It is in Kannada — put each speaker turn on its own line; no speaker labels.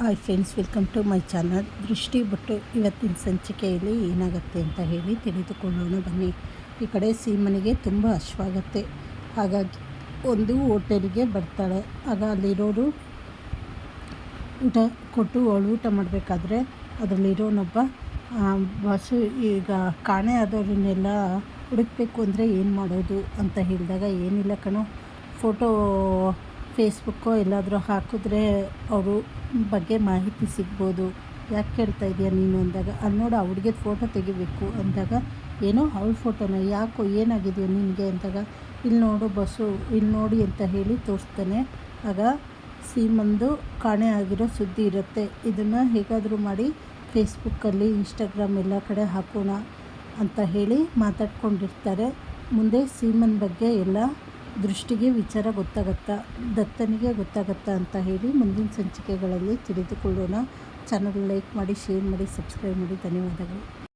Hi friends welcome to my channel ದೃಷ್ಟಿ ಬಿಟ್ಟು ಇವತ್ತಿನ ಸಂಚಿಕೆಯಲ್ಲಿ ಏನಾಗುತ್ತೆ ಅಂತ ಹೇಳಿ ತಿಳಿದುಕೊಳ್ಳೋಣ. ಬನ್ನಿ, ಈ ಕಡೆ ಸೀಮನಿಗೆ ತುಂಬ ಅಶ್ವಾಗತ್ತೆ ಹಾಗಾಗಿ ಒಂದು ಹೋಟೆಲ್ಗೆ ಬರ್ತಾಳೆ. ಆಗ ಅಲ್ಲಿರೋರು ಊಟ ಕೊಟ್ಟು ಅವಳು ಊಟ ಮಾಡಬೇಕಾದ್ರೆ ಅದರಲ್ಲಿರೋನೊಬ್ಬ ಬಸ್ಸು ಈಗ ಕಾಣೆ ಆದವ್ರನ್ನೆಲ್ಲ ಹುಡುಕಬೇಕು ಅಂದರೆ ಏನು ಮಾಡೋದು ಅಂತ ಹೇಳಿದಾಗ, ಏನಿಲ್ಲ ಕಣೋ, ಫೋಟೋ ಫೇಸ್ಬುಕ್ಕೋ ಎಲ್ಲಾದರೂ ಹಾಕಿದ್ರೆ ಅವರು ಬಗ್ಗೆ ಮಾಹಿತಿ ಸಿಗ್ಬೋದು. ಯಾಕೆ ಕೇಳ್ತಾ ಇದೆಯಾ ನೀನು ಅಂದಾಗ ಅಲ್ಲಿ ನೋಡು ಹುಡುಗಿದ ಫೋಟೋ ತೆಗಿಬೇಕು ಅಂದಾಗ, ಏನೋ ಅವ್ಳ ಫೋಟೋನ ಯಾಕೋ ಏನಾಗಿದೆಯೋ ನಿನಗೆ ಅಂದಾಗ ಇಲ್ಲಿ ನೋಡು ಬಸ್ಸು ಇಲ್ಲಿ ನೋಡಿ ಅಂತ ಹೇಳಿ ತೋರಿಸ್ತಾನೆ. ಆಗ ಸೀಮಂದು ಕಾಣೆ ಆಗಿರೋ ಸುದ್ದಿ ಇರುತ್ತೆ. ಇದನ್ನು ಹೇಗಾದರೂ ಮಾಡಿ ಫೇಸ್ಬುಕ್ಕಲ್ಲಿ ಇನ್ಸ್ಟಾಗ್ರಾಮ್ ಎಲ್ಲ ಕಡೆ ಹಾಕೋಣ ಅಂತ ಹೇಳಿ ಮಾತಾಡ್ಕೊಂಡಿರ್ತಾರೆ. ಮುಂದೆ ಸೀಮನ್ ಬಗ್ಗೆ ಎಲ್ಲ ದೃಷ್ಟಿಗೆ ವಿಚಾರ ಗೊತ್ತಾಗತ್ತಾ, ದತ್ತನಿಗೆ ಗೊತ್ತಾಗತ್ತಾ ಅಂತ ಹೇಳಿ ಮುಂದಿನ ಸಂಚಿಕೆಗಳಲ್ಲಿ ತಿಳಿದುಕೊಳ್ಳೋಣ. ಚಾನಲ್ ಲೈಕ್ ಮಾಡಿ, ಶೇರ್ ಮಾಡಿ, ಸಬ್ಸ್ಕ್ರೈಬ್ ಮಾಡಿ. ಧನ್ಯವಾದಗಳು.